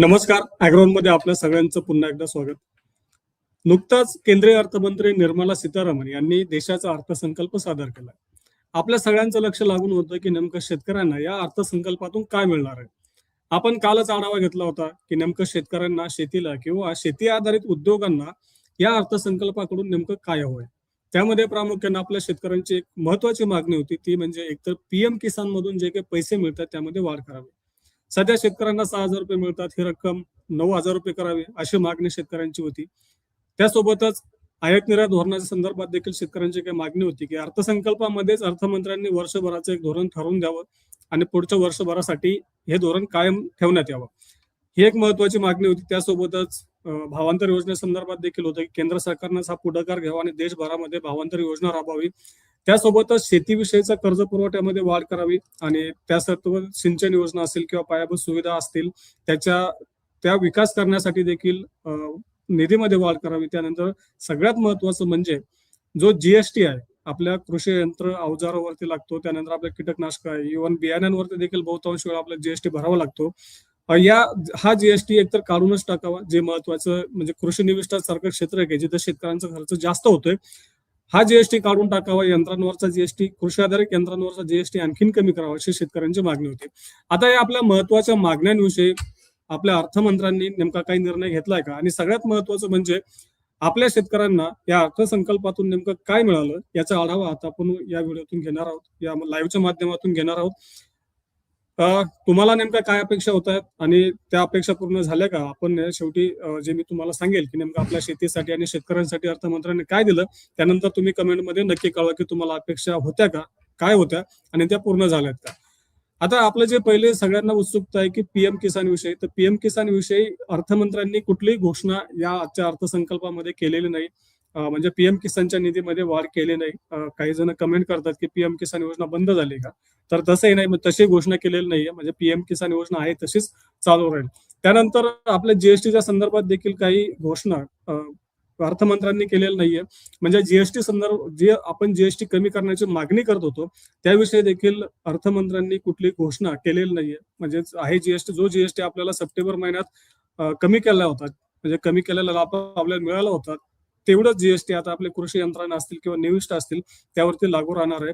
नमस्कार. अॅग्रोनमध्ये आपल्या सगळ्यांचं पुन्हा एकदा स्वागत. नुकताच केंद्रीय अर्थमंत्री निर्मला सीतारामन यांनी देशाचा अर्थसंकल्प सादर केला. आपल्या सगळ्यांचं लक्ष लागून होतं की नेमकं शेतकऱ्यांना या अर्थसंकल्पातून काय मिळणार आहे? आपण कालच आढावा घेतला होता की नेमकं शेतकऱ्यांना शेतीला किंवा शेती आधारित उद्योगांना या अर्थसंकल्पाकडून नेमकं काय हवंय? त्यामध्ये प्रामुख्याने आपल्या शेतकऱ्यांची एक महत्वाची मागणी होती. ती म्हणजे एकतर पीएम किसान मधून जे काही पैसे मिळतात त्यामध्ये वाढ करावी. सध्या शेतकऱ्यांना सहा हजार रुपये मिळतात. ही रक्कम नऊ हजार रुपये करावी अशी मागणी शेतकऱ्यांची होती. त्यासोबतच आयात निर्यात धोरणाच्या संदर्भात देखील शेतकऱ्यांची काही मागणी होती की अर्थसंकल्पामध्येच अर्थमंत्र्यांनी वर्षभराचं एक धोरण ठरवून द्यावं आणि पुढच्या वर्षभरासाठी हे धोरण कायम ठेवण्यात यावं. ही एक महत्वाची मागणी होती. त्यासोबतच भावांतर योजनेसंदर्भात देखील होतं की केंद्र सरकारनं हा पुढाकार घ्यावा आणि देशभरामध्ये भावांतर योजना राबवावी. त्यासोबतच शेतीविषयीचा कर्ज पुरवठ्यामध्ये वाढ करावी आणि त्यासोबत सिंचन योजना असेल किंवा पायाभूत सुविधा असतील त्याच्या त्या विकास करण्यासाठी देखील निधीमध्ये वाढ करावी. त्यानंतर सगळ्यात महत्वाचं म्हणजे जो जीएसटी आहे आपल्या कृषी यंत्र अवजारावरती लागतो त्यानंतर आपल्या कीटकनाशक आहे इव्हन बियाण्यांवरती देखील बहुतांश वेळा आपल्याला जीएसटी भरावा लागतो. या हा जीएसटी एकतर काढूनच टाकावा जे महत्वाचं म्हणजे कृषी निविष्ठासारखं क्षेत्र आहे की जिथं शेतकऱ्यांचा खर्च जास्त होतोय हा जीएसटी काढून टाकावा यंत्रांवरचा जीएसटी कृषी आधारित यंत्रांवरचा जीएसटी आणखीन कमी करावा अशी शेतकऱ्यांची मागणी होती. आता या आपल्या महत्त्वाच्या मागण्यांविषयी आपल्या अर्थमंत्र्यांनी नेमका काही निर्णय घेतलाय का? आणि सगळ्यात महत्वाचं म्हणजे आपल्या शेतकऱ्यांना या अर्थसंकल्पातून नेमकं काय मिळालं याचा आढावा आता आपण या व्हिडिओतून घेणार आहोत. या लाईव्हच्या माध्यमातून घेणार आहोत. तुम्हाला नेमका काय अपेक्षा होत आहेत? आणि त्या अपेक्षा पूर्ण झाल्या का? आपण शेवटी जे मी तुम्हाला सांगेल की नेमकं आपल्या शेतीसाठी आणि शेतकऱ्यांसाठी अर्थमंत्र्यांनी काय दिलं त्यानंतर तुम्ही कमेंटमध्ये नक्की कळवा की तुम्हाला अपेक्षा होत्या का? काय होत्या? आणि त्या पूर्ण झाल्यात का? आता आपलं जे पहिले सगळ्यांना उत्सुकता आहे की पीएम किसान विषयी तर पीएम किसान विषयी अर्थमंत्र्यांनी कुठलीही घोषणा या आजच्या अर्थसंकल्पामध्ये केलेली नाही. म्हणजे पीएम किसानच्या निधीमध्ये वाढ केली नाही. काही जण कमेंट करतात की पीएम किसान योजना बंद झाली का? तर तसंही नाही तशी घोषणा केलेली नाहीये. म्हणजे पीएम किसान योजना आहे तशीच चालू राहील. त्यानंतर आपल्या जीएसटीच्या संदर्भात देखील काही घोषणा अर्थमंत्र्यांनी केलेली नाहीये. म्हणजे जीएसटी संदर्भ जे आपण जीएसटी कमी करण्याची मागणी करत होतो त्याविषयी देखील अर्थमंत्र्यांनी कुठली घोषणा केलेली नाहीये. म्हणजे आहे जीएसटी जो जीएसटी आपल्याला सप्टेंबर महिन्यात कमी केला होता म्हणजे कमी केलेला लाभ आपल्याला मिळाला होता तेवढंच जीएसटी आता आपले कृषी यंत्रणा असतील किंवा निविष्ट असतील त्यावरती लागू राहणार आहे.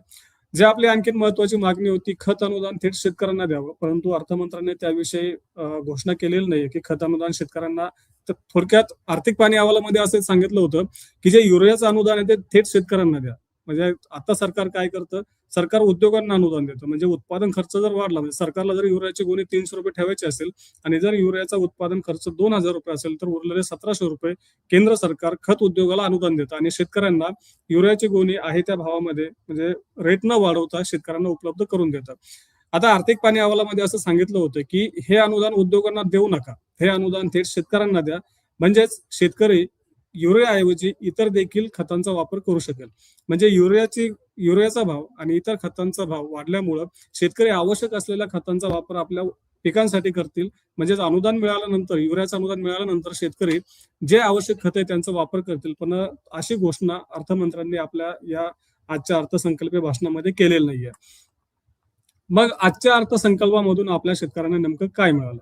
जे आपली आणखीन महत्वाची मागणी होती खत अनुदान थेट शेतकऱ्यांना द्यावं. परंतु अर्थमंत्र्यांनी त्याविषयी घोषणा केलेली नाहीये की खत अनुदान शेतकऱ्यांना तर थोडक्यात आर्थिक पाणी अहवालामध्ये असं सांगितलं होतं की जे युरियाचं अनुदान आहे ते थेट शेतकऱ्यांना द्या. म्हणजे आता सरकार काय करतं? सरकार उद्योगांना अनुदान देतं. म्हणजे उत्पादन खर्च जर वाढला म्हणजे सरकारला जर युरियाची गोणी तीनशे रुपये ठेवायची असेल आणि जर युरियाचा उत्पादन खर्च दोन हजार रुपये असेल तर उरलेले सतराशे रुपये केंद्र सरकार खत उद्योगाला अनुदान देतं. आणि शेतकऱ्यांना युरियाची गोणी आहे त्या भावामध्ये म्हणजे रेट न वाढवता शेतकऱ्यांना उपलब्ध करून देतं आता आर्थिक पाणी अहवालामध्ये असं सांगितलं होतं की हे अनुदान उद्योगांना देऊ नका. हे अनुदान थेट शेतकऱ्यांना द्या. म्हणजेच शेतकरी युरियाऐवजी इतर देखील खतांचा वापर करू शकेल. म्हणजे युरियाची युरियाचा भाव आणि इतर खतांचा भाव वाढल्यामुळं शेतकरी आवश्यक असलेल्या खतांचा वापर आपल्या पिकांसाठी करतील. म्हणजेच अनुदान मिळाल्यानंतर युरियाचं अनुदान मिळाल्यानंतर शेतकरी जे आवश्यक खत आहे त्यांचा वापर करतील. पण अशी घोषणा अर्थमंत्र्यांनी आपल्या या आजच्या अर्थसंकल्पीय भाषणामध्ये केलेली नाहीये. मग आजच्या अर्थसंकल्पामधून आपल्या शेतकऱ्यांना नेमकं काय मिळालं?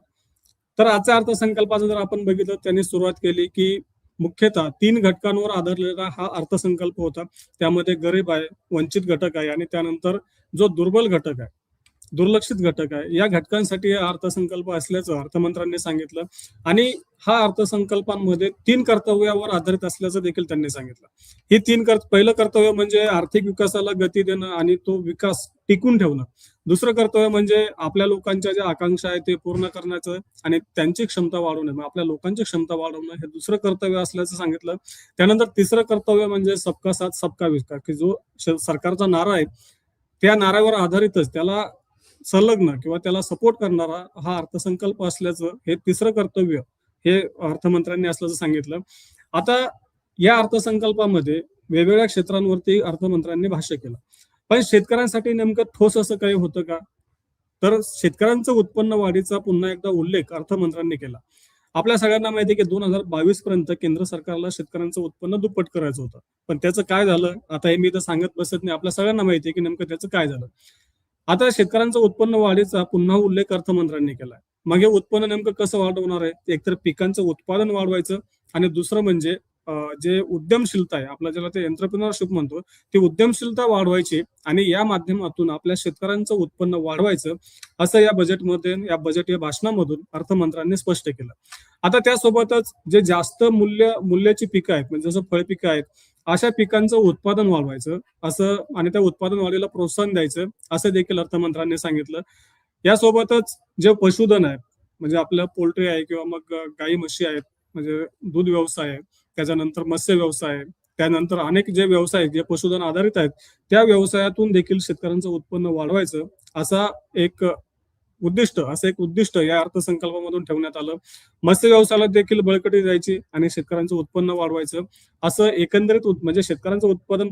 तर आजच्या अर्थसंकल्पाचं जर आपण बघितलं त्यांनी सुरुवात केली की मुख्यतः तीन घटकांवर आधारलेला हा अर्थसंकल्प होता. त्यामध्ये गरीब आहे वंचित घटक आहे आणि त्यानंतर जो दुर्बल घटक आहे. दुर्लक्षित घटक आहे. या घटकांसाठी अर्थसंकल्प असल्याचं अर्थमंत्र्यांनी सांगितलं आणि हा अर्थसंकल्पांमध्ये तीन कर्तव्यावर आधारित असल्याचं देखील त्यांनी सांगितलं. ही तीन कर पहिलं कर्तव्य म्हणजे आर्थिक विकासाला गती देणं आणि तो विकास टिकून ठेवणं. दुसरं कर्तव्य म्हणजे आपल्या लोकांच्या ज्या आकांक्षा आहेत ते पूर्ण करण्याचं आणि त्यांची क्षमता वाढवणं. मग आपल्या लोकांची क्षमता वाढवणं हे दुसरं कर्तव्य असल्याचं सांगितलं. त्यानंतर तिसरं कर्तव्य म्हणजे सबका साथ सबका विकास की जो सरकारचा नारा आहे त्या नाऱ्यावर आधारितच त्याला संलग्न किंवा त्याला सपोर्ट करणारा हा अर्थसंकल्प असल्याचं हे तिसरं कर्तव्य हे अर्थमंत्र्यांनी असल्याचं सांगितलं. आता या अर्थसंकल्पामध्ये वेगवेगळ्या क्षेत्रांवरती अर्थमंत्र्यांनी भाष्य केलं. पण शेतकऱ्यांसाठी नेमकं ठोस असं काही होतं का? तर शेतकऱ्यांचं उत्पन्न वाढीचा पुन्हा एकदा उल्लेख अर्थमंत्र्यांनी केला. आपल्या सगळ्यांना माहिती आहे की दोन हजार बावीस पर्यंत केंद्र सरकारला शेतकऱ्यांचं उत्पन्न दुप्पट करायचं होतं. पण त्याचं काय झालं? आता हे मी तर सांगत बसत नाही. आपल्या सगळ्यांना माहिती आहे की नेमकं त्याचं काय झालं? आता शेतकऱ्यांचं उत्पन्न वाढीचा पुन्हा उल्लेख अर्थमंत्र्यांनी केलाय. मग हे उत्पन्न नेमकं कसं वाढवणार आहे? एकतर पिकांचं उत्पादन वाढवायचं आणि दुसरं म्हणजे जे उद्यमशीलता आहे आपला ज्याला ते एंटरप्रिनरशिप म्हणतो ती उद्यमशीलता वाढवायची आणि या माध्यमातून आपल्या शेतकऱ्यांचं उत्पन्न वाढवायचं असं या बजेटमध्ये या बजेट या भाषणामधून अर्थमंत्र्यांनी स्पष्ट केलं. आता त्यासोबतच जे जास्त मूल्य मूल्याची पिकं आहेत म्हणजे जसं फळपिकं आहेत अशा पिकांचं उत्पादन वाढवायचं असं आणि त्या उत्पादन वाढीला प्रोत्साहन द्यायचं असं देखील अर्थमंत्र्यांनी सांगितलं. यासोबतच जे पशुधन आहे म्हणजे आपलं पोल्ट्री आहे किंवा मग गाई म्हशी आहेत म्हणजे दूध व्यवसाय आहे त्याच्यानंतर मत्स्य व्यवसाय आहे त्यानंतर अनेक जे व्यवसाय जे पशुधन आधारित आहेत त्या व्यवसायातून देखील शेतकऱ्यांचं उत्पन्न वाढवायचं असा एक उद्दिष्ट असं एक उद्दिष्ट या अर्थसंकल्पामधून ठेवण्यात आलं. मत्स्य व्यवसायाला देखील बळकटी द्यायची आणि शेतकऱ्यांचं उत्पन्न वाढवायचं. असं एकंदरीत म्हणजे शेतकऱ्यांचं उत्पादन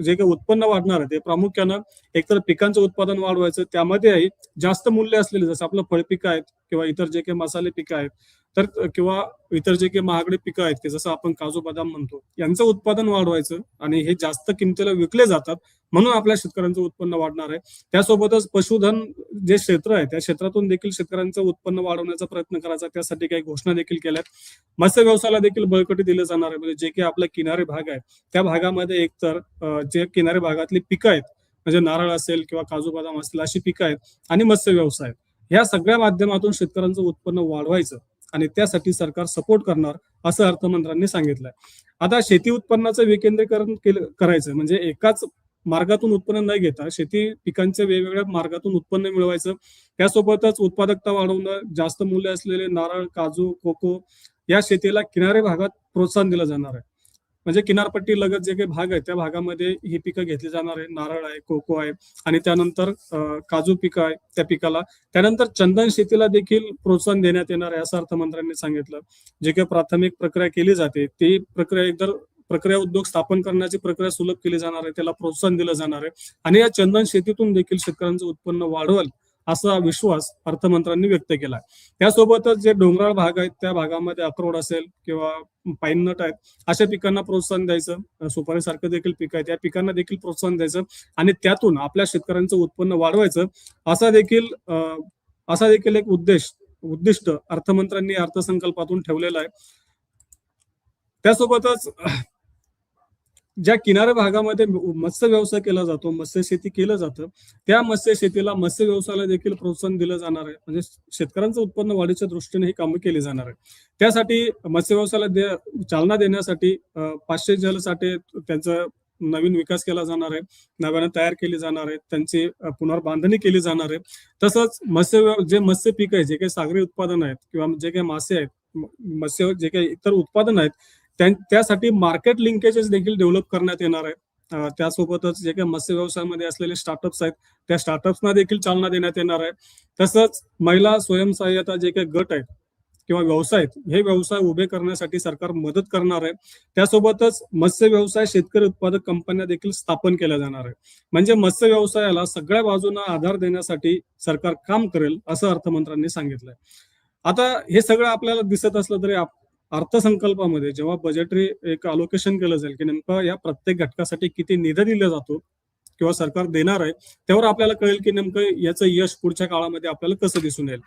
जे काही उत्पन्न वाढणार आहे ते प्रामुख्यानं एकतर पिकांचं उत्पादन वाढवायचं त्यामध्येही जास्त मूल्य असलेले जसं आपलं फळपिकं आहेत किंवा इतर जे काही मसाले पिकं आहेत तर किंवा इतर जे काही महागडे पिकं आहेत की जसं आपण काजू बदाम म्हणतो यांचं उत्पादन वाढवायचं आणि हे जास्त किमतीला विकले जातात म्हणून आपल्या शेतकऱ्यांचं उत्पन्न वाढणार आहे. त्यासोबतच पशुधन जे क्षेत्र आहे त्या क्षेत्रातून देखील शेतकऱ्यांचं उत्पन्न वाढवण्याचा प्रयत्न करायचा त्यासाठी काही घोषणा देखील केल्यात. मत्स्य व्यवसायाला देखील बळकटी दिले जाणार आहे म्हणजे जे काही आपला किनारे भाग आहे त्या भागामध्ये एकतर जे किनारे भागातली पिकं आहेत म्हणजे नारळ असेल किंवा काजू बदाम असतील अशी पिकं आहेत आणि मत्स्य व्यवसाय ह्या सगळ्या माध्यमातून शेतकऱ्यांचं उत्पन्न वाढवायचं. आणि त्यासाठी सरकार सपोर्ट करणार असं अर्थमंत्र्यांनी सांगितलंय. आता शेती उत्पन्नाचं विकेंद्रीकरण केलं करायचं म्हणजे एकाच मार्गातून उत्पन्न न घेता शेती पिकांच्या वेगवेगळ्या मार्गातून उत्पन्न मिळवायचं. त्यासोबतच उत्पादकता वाढवणं जास्त मूल्य असलेले नारळ काजू कोको या शेतीला किनारी भागात प्रोत्साहन दिलं जाणार आहे. म्हणजे किनारपट्टी लगत जे काही भाग आहे त्या भागामध्ये ही पिकं घेतली जाणार आहे नारळ आहे कोको आहे आणि त्यानंतर काजू पिकं आहे त्या पिकाला. त्यानंतर चंदन शेतीला देखील प्रोत्साहन देण्यात येणार आहे असं अर्थमंत्र्यांनी सांगितलं. जे काही प्राथमिक प्रक्रिया केली जाते ती प्रक्रिया एकदर प्रक्रिया उद्योग स्थापन करण्याची प्रक्रिया सुलभ केली जाणार आहे त्याला प्रोत्साहन दिलं जाणार आहे. आणि या चंदन शेतीतून देखील शेतकऱ्यांचं उत्पन्न वाढवल असा विश्वास अर्थमंत्र्यांनी व्यक्त केला त्यासोबतच जे डोंगराळ भाग आहेत त्या भागामध्ये अक्रोड असेल किंवा पाईन नट आहेत अशा पिकांना प्रोत्साहन द्यायचं. सुपारीसारखं देखील पीक आहेत या पिकांना देखील प्रोत्साहन द्यायचं आणि त्यातून आपल्या शेतकऱ्यांचं उत्पन्न वाढवायचं. असा देखील असा देखील एक उद्देश उद्दिष्ट अर्थमंत्र्यांनी अर्थसंकल्पातून ठेवलेला आहे. त्यासोबतच ज्या किनारा भागामध्ये मत्स्य व्यवसाय केला जातो मत्स्य शेती केलं जातं त्या मत्स्य शेतीला मत्स्य व्यवसायाला देखील प्रोत्साहन दिलं जाणार आहे. म्हणजे शेतकऱ्यांचं उत्पन्न वाढीच्या दृष्टीने ही कामं केली जाणार आहे. त्यासाठी मत्स्य व्यवसायाला दे- चालना देण्यासाठी पाचशे जलसाठे त्यांचा नवीन विकास केला जाणार आहे. नव्याने तयार केली जाणार आहे. त्यांची पुनर्बांधणी केली जाणार आहे. तसंच मत्स्य व्यव- जे मत्स्य पीक आहे जे काही सागरी उत्पादन आहेत किंवा जे काही मासे आहेत मत्स्य जे काही इतर उत्पादन आहेत त्यासाठी मार्केट लिंकेजेस देखील डेव्हलप करण्यात येणार आहे. त्यासोबतच जे काही मत्स्य व्यवसायामध्ये असलेले स्टार्टअप्स आहेत त्या स्टार्टअप्सना देखील चालना देण्यात येणार आहे. तसंच महिला स्वयंसहाय्यता जे काही गट आहेत किंवा व्यवसाय आहेत हे व्यवसाय उभे करण्यासाठी सरकार मदत करणार आहे. त्यासोबतच मत्स्य व्यवसाय शेतकरी उत्पादक कंपन्या देखील स्थापन केल्या जाणार आहे म्हणजे मत्स्य व्यवसायाला सगळ्या बाजूंना आधार देण्यासाठी सरकार काम करेल असं अर्थमंत्र्यांनी सांगितलंय. आता हे सगळं आपल्याला दिसत असलं तरी अर्थसंकल्पामध्ये जेव्हा बजेटरी एक अलोकेशन केलं जाईल की नेमकं या प्रत्येक घटकासाठी किती निधी दिला जातो किंवा सरकार देणार आहे त्यावर आपल्याला कळेल की नेमकं याचं यश पुढच्या काळामध्ये आपल्याला कसं दिसून येईल.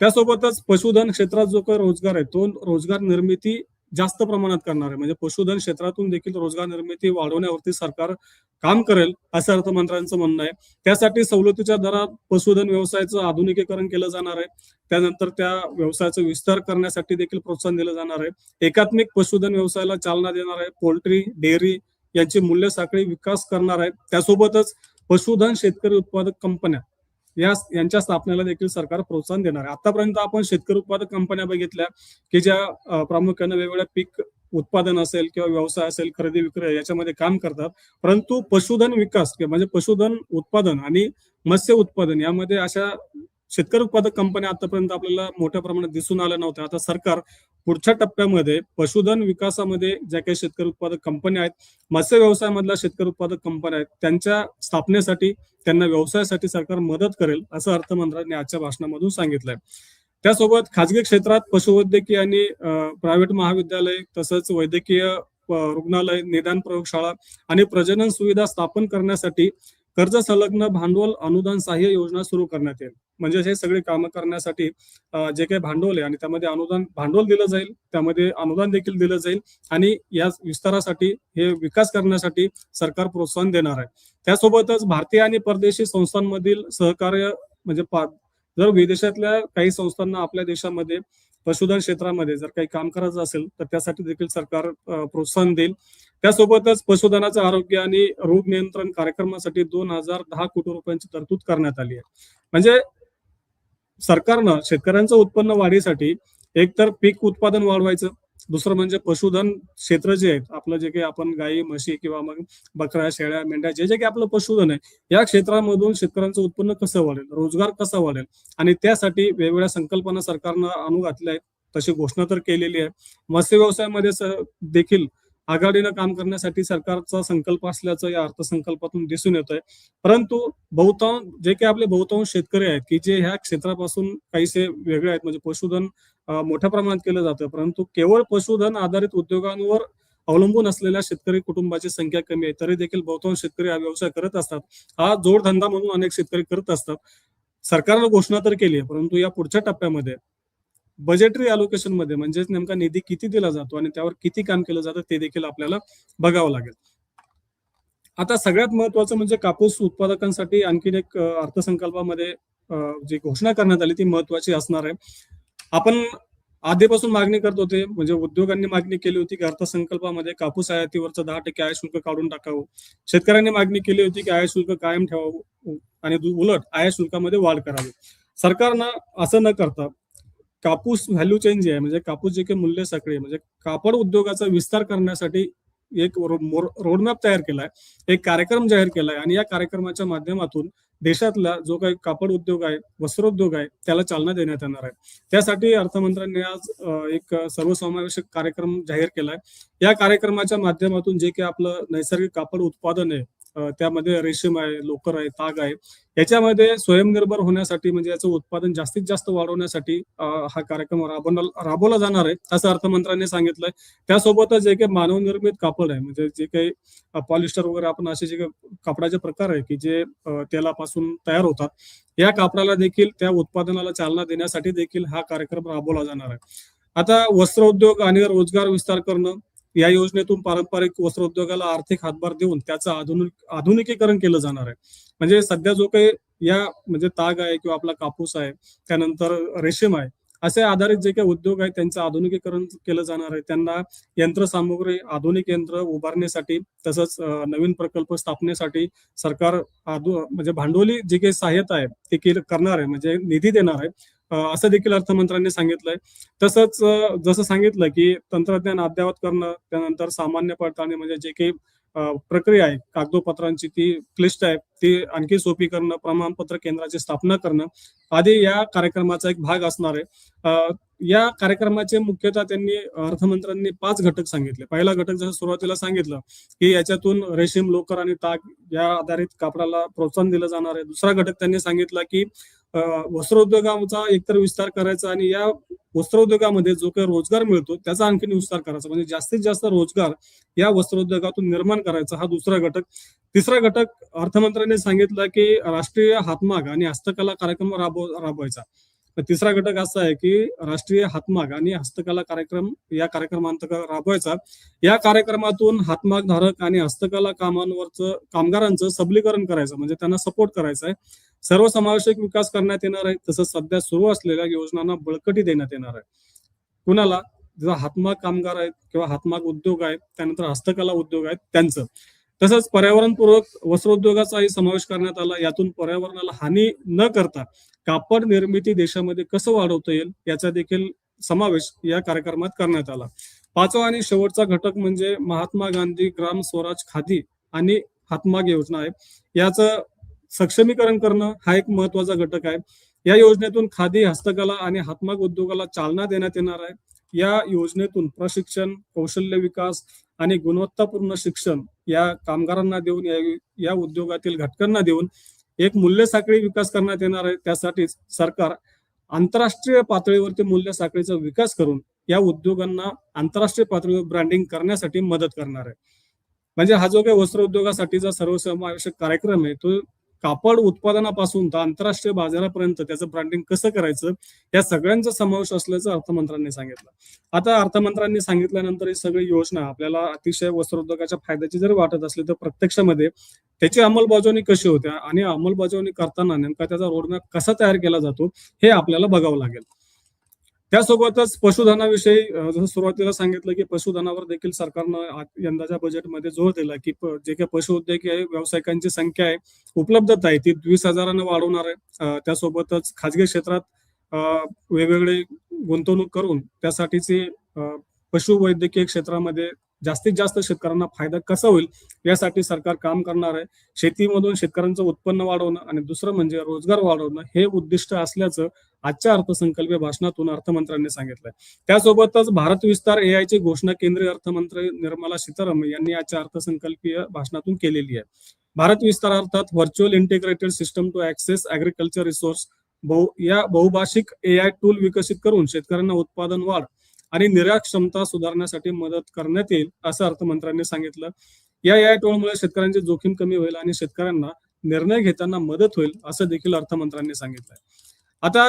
त्यासोबतच पशुधन क्षेत्रात जो काही रोजगार आहे तो रोजगार निर्मिती जास्त प्रमाणात करणार आहे. म्हणजे पशुधन क्षेत्रातून देखील रोजगार निर्मिती वाढवण्यावरती सरकार काम करेल असं अर्थमंत्र्यांचं म्हणणं आहे. त्यासाठी सवलतीच्या दरात पशुधन व्यवसायाचं आधुनिकीकरण केलं जाणार आहे. त्यानंतर त्या व्यवसायाचा विस्तार करण्यासाठी देखील प्रोत्साहन दिलं जाणार आहे. एकात्मिक पशुधन व्यवसायाला चालना देणार आहे. पोल्ट्री डेअरी यांची मूल्य साखळी विकास करणार आहे. त्यासोबतच पशुधन शेतकरी उत्पादक कंपन्या या यांच्या स्थापनेला देखील सरकार प्रोत्साहन देणार आहे. आतापर्यंत आपण शेतकरी उत्पादक कंपन्या बघितल्या की ज्या प्रामुख्याने वेगवेगळ्या पीक उत्पादन असेल किंवा व्यवसाय असेल खरेदी विक्री याच्यामध्ये काम करतात. परंतु पशुधन विकास म्हणजे पशुधन उत्पादन आणि मत्स्य उत्पादन यामध्ये अशा शेतकरी उत्पादक कंपन्या आतापर्यंत आपल्याला मोठ्या प्रमाणात दिसून आल्या नव्हत्या. आता सरकार पुढच्या टप्प्यामध्ये पशुधन विकासामध्ये ज्या काही शेतकरी उत्पादक कंपन्या आहेत मत्स्य व्यवसायामधल्या शेतकरी उत्पादक कंपन्या आहेत त्यांच्या स्थापनेसाठी त्यांना व्यवसायासाठी सरकार मदत करेल असं अर्थमंत्र्यांनी आजच्या भाषणामधून सांगितलंय. त्यासोबत खाजगी क्षेत्रात पशुवैद्यकीय आणि प्रायव्हेट महाविद्यालय तसंच वैद्यकीय रुग्णालय निदान प्रयोगशाळा आणि प्रजनन सुविधा स्थापन करण्यासाठी कर्ज संलग्न भांडवल अनुदान सहाय्य योजना सुरू करण्यात येईल. म्हणजे हे सगळे कामं करण्यासाठी जे काही भांडवल आहे आणि त्यामध्ये अनुदान भांडवल दिलं जाईल त्यामध्ये अनुदान देखील दिलं जाईल आणि या विस्तारासाठी हे विकास करण्यासाठी सरकार प्रोत्साहन देणार आहे. त्यासोबतच भारतीय आणि परदेशी संस्थांमधील सहकार्य म्हणजे जर विदेशातल्या काही संस्थांना आपल्या देशामध्ये पशुधन क्षेत्रामध्ये जर काही काम करायचं असेल तर त्यासाठी देखील सरकार प्रोत्साहन देईल. त्यासोबतच पशुधनाचं आरोग्य आणि रोग नियंत्रण कार्यक्रमासाठी दोन हजार दहा कोटी रुपयांची तरतूद करण्यात आली आहे. म्हणजे सरकारनं शेतकऱ्यांचं उत्पन्न वाढीसाठी एकतर पीक उत्पादन वाढवायचं दुसरं म्हणजे पशुधन क्षेत्र जे आहेत आपलं जे काही आपण गाई म्हशी किंवा मग बकऱ्या शेळ्या मेंढ्या जे जे काही आपलं पशुधन आहे या क्षेत्रामधून शेतकऱ्यांचं उत्पन्न कसं वाढेल रोजगार कसा वाढेल? आणि त्यासाठी वेगवेगळ्या संकल्पना सरकारनं आणू घातल्या आहेत तशी घोषणा तर केलेली आहे. मत्स्य व्यवसायामध्ये देखील आघाडीनं काम करण्यासाठी सरकारचा संकल्प असल्याचं या अर्थसंकल्पातून दिसून येत आहे परंतु बहुतांश जे काही आपले बहुतांश शेतकरी आहेत की जे ह्या क्षेत्रापासून काहीसे वेगळे आहेत म्हणजे पशुधन मोठ्या प्रमाणात केलं जातं परंतु केवळ पशुधन आधारित उद्योगांवर अवलंबून असलेल्या शेतकरी कुटुंबाची संख्या कमी आहे. तरी देखील बहुतांश शेतकरी हा व्यवसाय करत असतात. हा जोडधंदा म्हणून अनेक शेतकरी करत असतात. सरकारनं घोषणा तर केली आहे परंतु या पुढच्या टप्प्यामध्ये बजेटरी अलोकेशनमध्ये म्हणजेच नेमका निधी किती दिला जातो आणि त्यावर किती काम केलं जातं ते देखील आपल्याला बघावं लागेल. आता सगळ्यात महत्वाचं म्हणजे कापूस उत्पादकांसाठी आणखीन एक अर्थसंकल्पामध्ये जी घोषणा करण्यात आली ती महत्वाची असणार आहे. आपण आधीपासून मागणी करत होते म्हणजे उद्योगांनी मागणी केली होती की अर्थसंकल्पामध्ये कापूस आयातीवरचं दहा टक्के आयशुल्क शुल्क काढून टाकावं. शेतकऱ्यांनी मागणी केली होती की आय शुल्क कायम ठेवावं आणि उलट आय शुल्कामध्ये वाढ करावी. सरकारनं असं न करता कापूस व्हॅल्यू चेन जे आहे म्हणजे कापूस जे काही मूल्य साखळी आहे, म्हणजे कापड उद्योगाचा विस्तार करण्यासाठी एक रोडमॅप तयार केलाय एक कार्यक्रम जाहीर केलाय आणि या कार्यक्रमाच्या माध्यमातून देशातला जो काही कापड उद्योग आहे वस्त्रोद्योग आहे त्याला चालना देण्यात येणार आहे. त्यासाठी अर्थमंत्र्यांनी आज एक सर्वसमावेशक कार्यक्रम जाहीर केलाय. या कार्यक्रमाच्या माध्यमातून जे काही आपलं नैसर्गिक कापड उत्पादन आहे त्यामध्ये रेशीम आहे लोकर आहे ताग आहे. याच्यामध्ये स्वयंनिर्भर होण्यासाठी म्हणजे याचं उत्पादन जास्तीत जास्त वाढवण्यासाठी हा कार्यक्रम राबवला राबवला जाणार आहे असं अर्थमंत्र्यांनी सांगितलंय. त्यासोबतच जे काही मानवनिर्मित कापड आहे म्हणजे जे काही पॉलिस्टर वगैरे आपण असे जे काही कापडाचे प्रकार आहे की जे तेलापासून तयार होतात या कापडाला देखील त्या उत्पादनाला चालना देण्यासाठी देखील हा कार्यक्रम राबवला जाणार आहे. आता वस्त्रोद्योग आणि रोजगार विस्तार करणं या योजनेतून पारंपरिक वस्त्रोद्योगाला आर्थिक हातभार देऊन त्याचं आधुनिक आधुनिकीकरण केलं जाणार आहे. म्हणजे सध्या जो काही या म्हणजे ताग आहे किंवा आपला कापूस आहे त्यानंतर रेशीम आहे असे आधारित जे काही उद्योग आहेत त्यांचं आधुनिकीकरण केलं जाणार आहे. त्यांना यंत्रसामुग्री आधुनिक यंत्र उभारण्यासाठी तसंच नवीन प्रकल्प स्थापनेसाठी सरकार आधु म्हणजे भांडवली जे काही सहाय्यता आहे ते केलं करणार आहे म्हणजे निधी देणार आहे. असं देखील अर्थमंत्र्यांनी सांगितलंय. तसंच जसं सांगितलं की तंत्रज्ञान अद्ययावत करणं त्यानंतर सामान्य पडताळणी म्हणजे जे काही प्रक्रिया आहे कागदोपत्रांची ती क्लिष्ट आहे ती आणखी सोपी करणं प्रमाणपत्र केंद्राची स्थापना करणं आदी या कार्यक्रमाचा एक भाग असणार आहे. या कार्यक्रमाचे मुख्यतः त्यांनी अर्थमंत्र्यांनी पाच घटक सांगितले. पहिला घटक जसं सुरुवातीला सांगितलं की याच्यातून रेशीम लोकर आणि ताग या आधारित कापडाला प्रोत्साहन दिलं जाणार आहे. दुसरा घटक त्यांनी सांगितला की वस्त्रोद्योगाचा एकतर विस्तार करायचा आणि या वस्त्रोद्योगामध्ये जो काही रोजगार मिळतो त्याचा आणखीन विस्तार करायचा. म्हणजे जास्तीत जास्त रोजगार या वस्त्रोद्योगातून निर्माण करायचा हा दुसरा घटक. तिसरा घटक अर्थमंत्र्यांनी सांगितलं की राष्ट्रीय हातमाग आणि हस्तकला कार्यक्रम राबव राबवायचा. तिसरा घटक असा आहे की राष्ट्रीय हातमाग आणि हस्तकला कार्यक्रम या कार्यक्रमांतर्गत राबवायचा. या कार्यक्रमातून हातमाग धारक आणि हस्तकला कामांवरचं कामगारांचं सबलीकरण करायचं. म्हणजे त्यांना सपोर्ट करायचा आहे सर्वसमावेशक विकास करण्यात येणार आहे. तसंच सध्या सुरू असलेल्या योजनांना बळकटी देण्यात येणार आहे. कुणाला? जर हातमाग कामगार आहेत किंवा हातमाग उद्योग आहेत त्यानंतर हस्तकला उद्योग आहेत त्यांचं. तसंच पर्यावरणपूर्वक वस्त्रोद्योगाचाही समावेश करण्यात आला. यातून पर्यावरणाला हानी न करता कापड निर्मिती देशामध्ये कसं वाढवता येईल याचा देखील समावेश या कार्यक्रमात करण्यात आला. पाचवा आणि शेवटचा घटक म्हणजे महात्मा गांधी ग्राम स्वराज खादी आणि हातमाग योजना आहे. याचं सक्षमीकरण करणं हा एक महत्त्वाचा घटक आहे. या योजनेतून खादी हस्तकला आणि हातमाग उद्योगाला चालना देण्यात येणार आहे. या योजनेतून प्रशिक्षण कौशल्य विकास आणि गुणवत्तापूर्ण शिक्षण या कामगारांना देऊन या या उद्योगातील घटकांना देऊन एक मूल्य साखळी विकास करण्यात येणार आहे. त्यासाठीच सरकार आंतरराष्ट्रीय पातळीवरती मूल्य साखळीचा विकास करून या उद्योगांना आंतरराष्ट्रीय पातळीवर ब्रँडिंग करण्यासाठी मदत करणार आहे. म्हणजे हा जो काही वस्त्र उद्योगासाठीचा सर्वसमावेशक कार्यक्रम आहे तो कापड उत्पादनापासून तर आंतरराष्ट्रीय बाजारापर्यंत त्याचं ब्रँडिंग कसं करायचं या सगळ्यांचा समावेश असल्याचं अर्थमंत्र्यांनी सांगितलं. आता अर्थमंत्र्यांनी सांगितल्यानंतर ही सगळी योजना आपल्याला अतिशय वस्त्रोद्योगाच्या फायद्याची जरी वाटत असली तर प्रत्यक्षामध्ये त्याची अंमलबजावणी कशी होत्या आणि अंमलबजावणी करताना नेमका त्याचा रोडमॅप कसा तयार केला जातो हे आपल्याला बघावं लागेल. त्यासोबतच पशुधनाविषयी जसं सुरुवातीला सांगितलं की पशुधनावर देखील सरकारनं यंदाच्या बजेटमध्ये जोर दिला की जे काही पशुउद्योग आहे व्यावसायिकांची संख्या आहे उपलब्धता आहे ती वीस हजारानं वाढवणार आहे. त्यासोबतच खाजगी क्षेत्रात वेगवेगळे गुंतवणूक करून त्यासाठीचे पशुवैद्यकीय क्षेत्रामध्ये जास्तीत जास्त शेतकऱ्यांना फायदा कसा होईल यासाठी सरकार काम करणार आहे. शेतीमधून शेतकऱ्यांचं उत्पन्न वाढवणं आणि दुसरं म्हणजे रोजगार वाढवणं हे उद्दिष्ट असल्याचं आजच्या अर्थसंकल्पीय भाषणातून अर्थमंत्र्यांनी सांगितलंय. त्यासोबतच भारत विस्तार एआयची घोषणा केंद्रीय अर्थमंत्री निर्मला सीतारामन यांनी आजच्या अर्थसंकल्पीय भाषणातून केलेली आहे. भारत विस्तार अर्थात virtual integrated system to access agriculture resource बहु या बहुभाषिक एआय टूल विकसित करून शेतकऱ्यांना उत्पादन वाढ आणि निर्यात क्षमता सुधारण्यासाठी मदत करण्यात येईल असं अर्थमंत्र्यांनी सांगितलं. या या टोळमुळे शेतकऱ्यांची जोखीम कमी होईल आणि शेतकऱ्यांना निर्णय घेताना मदत होईल असं देखील अर्थमंत्र्यांनी सांगितलंय. आता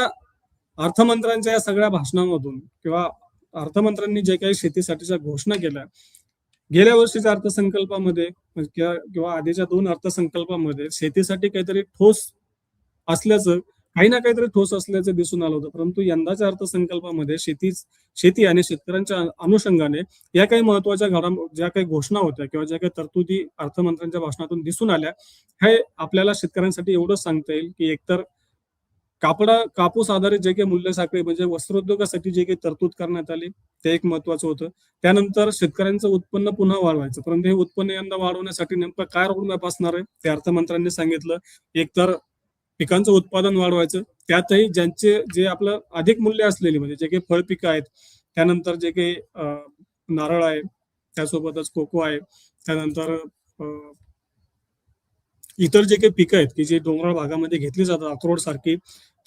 अर्थमंत्र्यांच्या या सगळ्या भाषणांमधून किंवा अर्थमंत्र्यांनी जे काही शेतीसाठीच्या घोषणा केल्या गेल्या वर्षीच्या अर्थसंकल्पामध्ये किंवा किंवा आधीच्या दोन अर्थसंकल्पामध्ये शेतीसाठी काहीतरी ठोस असल्याचं काही ना काहीतरी ठोस असल्याचं दिसून आलं होतं. परंतु यंदाच्या अर्थसंकल्पामध्ये शेती शेती आणि शेतकऱ्यांच्या अनुषंगाने या काही महत्त्वाच्या घडाम ज्या काही घोषणा होत्या किंवा ज्या काही तरतुदी अर्थमंत्र्यांच्या भाषणातून दिसून आल्या हे आपल्याला शेतकऱ्यांसाठी एवढंच सांगता येईल की एकतर कापडा कापूस आधारित जे काही मूल्य साखळी म्हणजे वस्त्रोद्योगासाठी जे काही तरतूद करण्यात आली ते एक महत्वाचं होतं. त्यानंतर शेतकऱ्यांचं उत्पन्न पुन्हा वाढवायचं. परंतु हे उत्पन्न यंदा वाढवण्यासाठी नेमकं काय रोडमॅप असणार आहे ते अर्थमंत्र्यांनी सांगितलं. एकतर पिकांचं उत्पादन वाढवायचं. त्यातही ज्यांचे जे आपलं अधिक मूल्य असलेली म्हणजे जे काही फळ पिकं आहेत त्यानंतर जे काही नारळ आहे त्यासोबतच कोको आहे त्यानंतर अं, इतर जे काही पिकं आहेत की जे डोंगराळ भागामध्ये घेतली जातात अक्रोड सारखी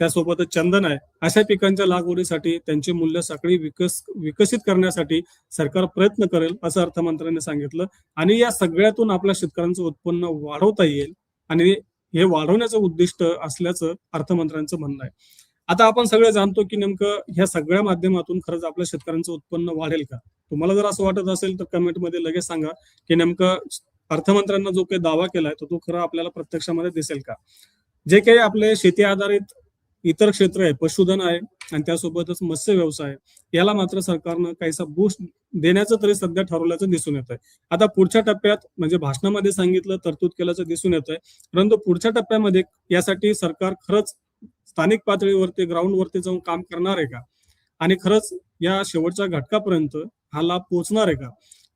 त्यासोबतच चंदन आहे अशा पिकांच्या लागवडीसाठी त्यांचे मूल्य साखळी विकस विकसित करण्यासाठी सरकार प्रयत्न करेल असं अर्थमंत्र्यांनी सांगितलं. आणि या सगळ्यातून आपल्या शेतकऱ्यांचं उत्पन्न वाढवता येईल आणि हे वाढवण्याचं उद्दिष्ट असल्याचं अर्थमंत्र्यांचं म्हणणं आहे. आता आपण सगळे जाणतो की नेमकं ह्या सगळ्या माध्यमातून खरंच आपल्या शेतकऱ्यांचं उत्पन्न वाढेल का? तुम्हाला जर असं वाटत असेल तर कमेंटमध्ये लगेच सांगा की नेमकं अर्थमंत्र्यांना जो काही दावा केलाय तो तो खरा आपल्याला प्रत्यक्षामध्ये दिसेल का? जे काही आपले शेती आधारित इतर क्षेत्र आहे पशुधन आहे आणि त्यासोबतच मत्स्य व्यवसाय याला मात्र सरकारनं काहीसा बूस्ट देण्याचं तरी सध्या ठरवल्याचं दिसून येत आहे आता पुढच्या टप्प्यात म्हणजे भाषणामध्ये सांगितलं तरतूद केल्याचं दिसून येत आहे परंतु पुढच्या टप्प्यामध्ये यासाठी सरकार खरंच स्थानिक पातळीवरती ग्राउंडवरती जाऊन काम करणार आहे का? आणि खरंच या शेवटच्या घटकापर्यंत हा लाभ पोहोचणार आहे का?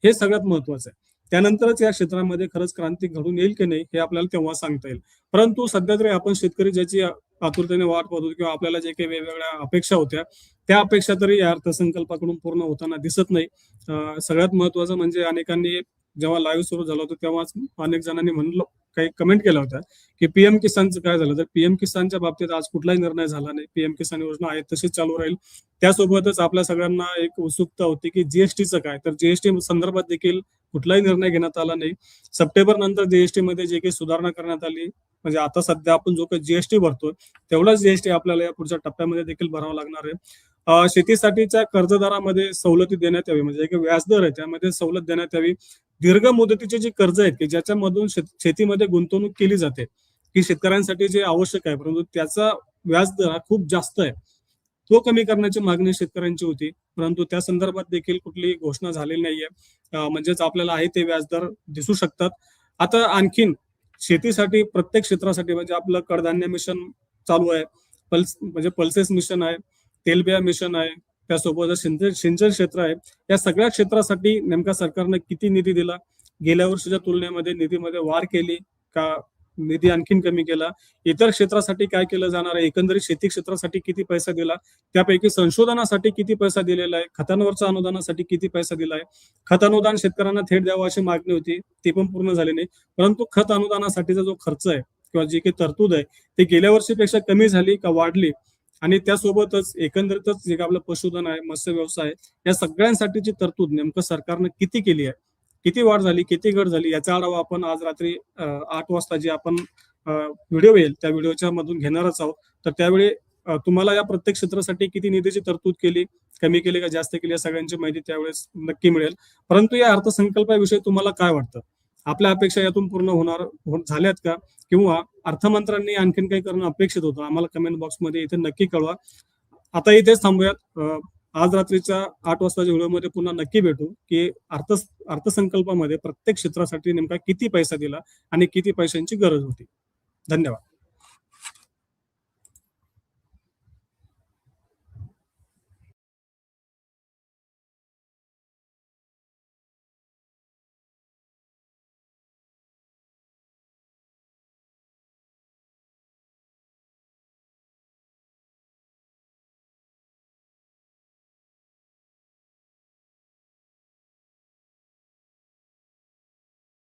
हे सगळ्यात महत्वाचं आहे. त्यानंतरच या क्षेत्रामध्ये खरंच क्रांती घडून येईल की नाही हे आपल्याला तेव्हा सांगता येईल. परंतु सध्या तरी आपण शेतकरी ज्याची आतुरतेने वाट पाहतो किंवा आपल्याला जे काही वेगवेगळ्या अपेक्षा होत्या त्या अपेक्षा तरी या अर्थसंकल्पाकडून पूर्ण होताना दिसत नाही. सगळ्यात महत्वाचं म्हणजे अनेकांनी जेव्हा लाईव्ह सुरू झालं होतं तेव्हाच अनेक जणांनी म्हणलं काही कमेंट केला होत्या की पीएम किसानचं काय झालं? तर पीएम किसानच्या बाबतीत आज कुठलाही निर्णय झाला नाही. पीएम किसान योजना आहे तशीच चालू राहील. त्यासोबतच आपल्या सगळ्यांना एक उत्सुकता होती की जीएसटीचं काय? तर जीएसटी संदर्भात देखील कुठलाही निर्णय घेण्यात आला नाही. सप्टेंबर नंतर जीएसटी मध्ये जे काही सुधारणा करण्यात आली म्हणजे आता सध्या आपण जो काही जीएसटी भरतोय तेवढाच जीएसटी आपल्याला या पुढच्या टप्प्यामध्ये देखील भरावा लागणार आहे. शेतीसाठीच्या कर्जदारामध्ये सवलती देण्यात यावी म्हणजे एक व्याजदर आहे त्यामध्ये सवलत देण्यात यावी. दीर्घ मुदतीचे जे कर्ज आहेत की ज्याच्यामधून शेतीमध्ये गुंतवणूक केली जाते की शेतकऱ्यांसाठी जे आवश्यक आहे परंतु त्याचा व्याजदर हा खूप जास्त आहे. तो कमी करण्याची मागणी शेतकऱ्यांची होती परंतु त्या संदर्भात देखील कुठली घोषणा झालेली नाहीये. म्हणजेच आपल्याला आहे ते व्याजदर दिसू शकतात. आता आणखीन शेतीसाठी प्रत्येक क्षेत्रासाठी म्हणजे आपलं कडधान्य मिशन चालू आहे. पल्स म्हणजे पल्सेस मिशन आहे तेलबिया मिशन आहे त्यासोबत सिंचन सिंचन क्षेत्र आहे. या सगळ्या क्षेत्रासाठी नेमका सरकारनं किती निधी दिला? गेल्या वर्षीच्या तुलनेमध्ये निधीमध्ये वाढ केली का निधी आणखीन कमी केला? इतर क्षेत्रासाठी काय केलं जाणार आहे? एकंदरीत शेती क्षेत्रासाठी किती पैसा दिला? त्यापैकी संशोधनासाठी किती पैसा दिलेला आहे? खतांवरच्या अनुदानासाठी किती पैसा दिला आहे? खत अनुदान शेतकऱ्यांना थेट द्यावं अशी मागणी होती. ती पण पूर्ण झाली नाही. परंतु खत अनुदानासाठीचा जो खर्च आहे किंवा जी काही तरतूद आहे ती गेल्या वर्षीपेक्षा कमी झाली का वाढली? आणि त्यासोबतच एकंदरीतच जे आपलं पशुधन आहे मत्स्य व्यवसाय या सगळ्यांसाठीची तरतूद नेमकं सरकारनं किती केली आहे? किती वाढ झाली किती घट झाली? याचा आढावा आपण आज रात्री आठ वाजता जे आपण व्हिडिओ येईल त्या व्हिडिओच्या मधून घेणारच आहोत. तर त्यावेळी तुम्हाला या प्रत्येक क्षेत्रासाठी किती निधीची तरतूद केली कमी केली का जास्त केली या सगळ्यांची माहिती त्यावेळेस नक्की मिळेल. परंतु या अर्थसंकल्पाविषयी तुम्हाला काय वाटतं? आपल्या अपेक्षा यातून पूर्ण होणार हो-, झाल्यात का? किंवा अर्थमंत्र्यांनी आणखीन काही करणं अपेक्षित होतं? आम्हाला कमेंट बॉक्समध्ये इथे नक्की कळवा. आता इथेच थांबूयात. आज रात्रीच्या आठ वाजताच्या व्हिडिओमध्ये पुन्हा नक्की भेटू की अर्थ अर्थसंकल्पामध्ये प्रत्येक क्षेत्रासाठी नेमका किती पैसा दिला आणि किती पैशांची गरज होती. धन्यवाद.